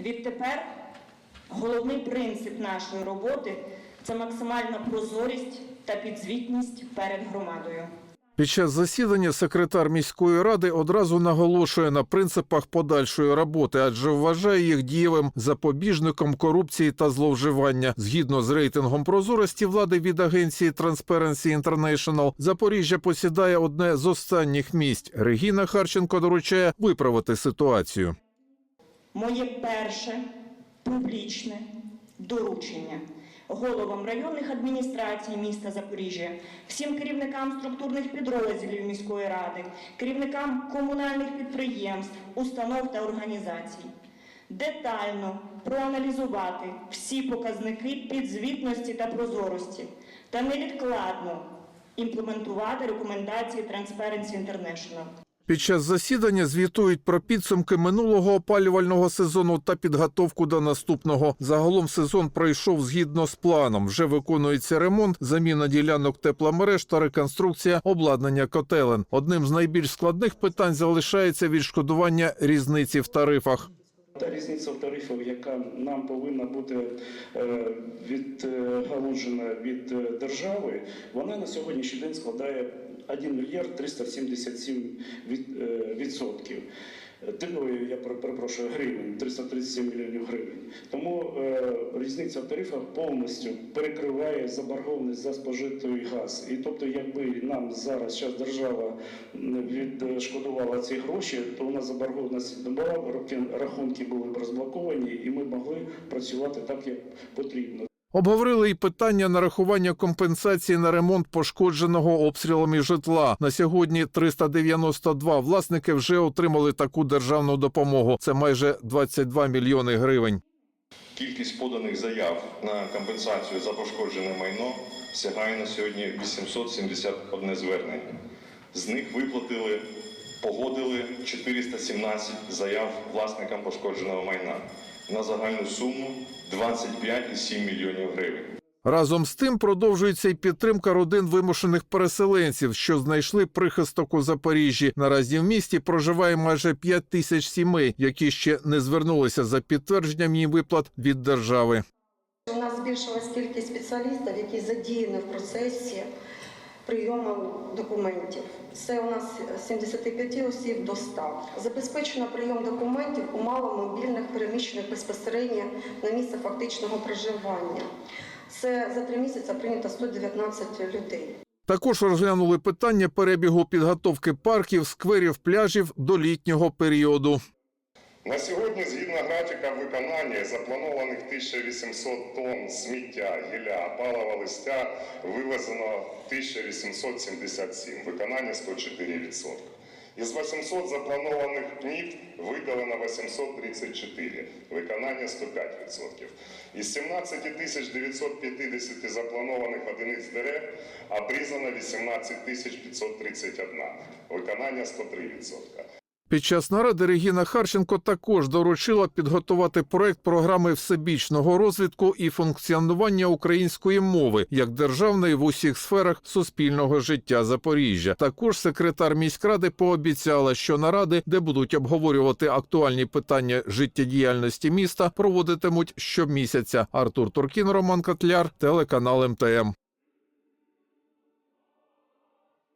Відтепер головний принцип нашої роботи це максимальна прозорість та підзвітність перед громадою. Під час засідання секретар міської ради одразу наголошує на принципах подальшої роботи, адже вважає їх дієвим запобіжником корупції та зловживання. Згідно з рейтингом прозорості влади від агенції Transparency International, Запоріжжя посідає одне з останніх місць. Регіна Харченко доручає виправити ситуацію. Моє перше публічне доручення головам районних адміністрацій міста Запоріжжя, всім керівникам структурних підрозділів міської ради, керівникам комунальних підприємств, установ та організацій. Детально проаналізувати всі показники підзвітності та прозорості та невідкладно імплементувати рекомендації Transparency International. Під час засідання звітують про підсумки минулого опалювального сезону та підготовку до наступного. Загалом сезон пройшов згідно з планом. Вже виконується ремонт, заміна ділянок тепломереж та реконструкція обладнання котелен. Одним з найбільш складних питань залишається відшкодування різниці в тарифах. Та різниця в тарифах, яка нам повинна бути е, відгалужена від е, держави, вона на сьогоднішній день складає 1 мільярд 377 від, е, відсотків. Я перепрошую гривень, 337 мільйонів гривень. Тому е, різниця в тарифах повністю перекриває заборгованість за спожитий газ. І тобто, якби нам зараз час держава відшкодувала ці гроші, то у нас заборгованість була, рахунки були б розблоковані, і ми могли працювати так, як потрібно. Обговорили і питання нарахування компенсації на ремонт пошкодженого обстрілами житла. На сьогодні 392 власники вже отримали таку державну допомогу. Це майже 22 мільйони гривень. Кількість поданих заяв на компенсацію за пошкоджене майно сягає на сьогодні 871 звернення. З них виплатили, погодили 417 заяв власникам пошкодженого майна на загальну суму 25,7 мільйонів гривень. Разом з тим продовжується й підтримка родин вимушених переселенців, що знайшли прихисток у Запоріжжі. Наразі в місті проживає майже 5 тисяч сімей, які ще не звернулися за підтвердженням їм виплат від держави. У нас збільшилась кількість спеціалістів, які задіяні в процесі прийому документів. Це у нас з 75 осіб до 100. Забезпечено прийом документів у маломобільних переміщених безпосередньо на місце фактичного проживання. Це за три місяці прийнято 119 людей. Також розглянули питання перебігу підготовки парків, скверів, пляжів до літнього періоду. На сьогодні, згідно графіка виконання, запланованих 1800 тонн сміття, гілля, палива листя вивезено 1877, виконання 104%. Із 800 запланованих пнів видалено 834, виконання 105%. Із 17 950 запланованих одиниць дерев обрізано 18 531, виконання 103%. Під час наради Регіна Харченко також доручила підготувати проект програми всебічного розвитку і функціонування української мови як державної в усіх сферах суспільного життя Запоріжжя. Також секретар міськради пообіцяла, що наради, де будуть обговорювати актуальні питання життєдіяльності міста, проводитимуть щомісяця. Артур Туркін, Роман Котляр, телеканал МТМ.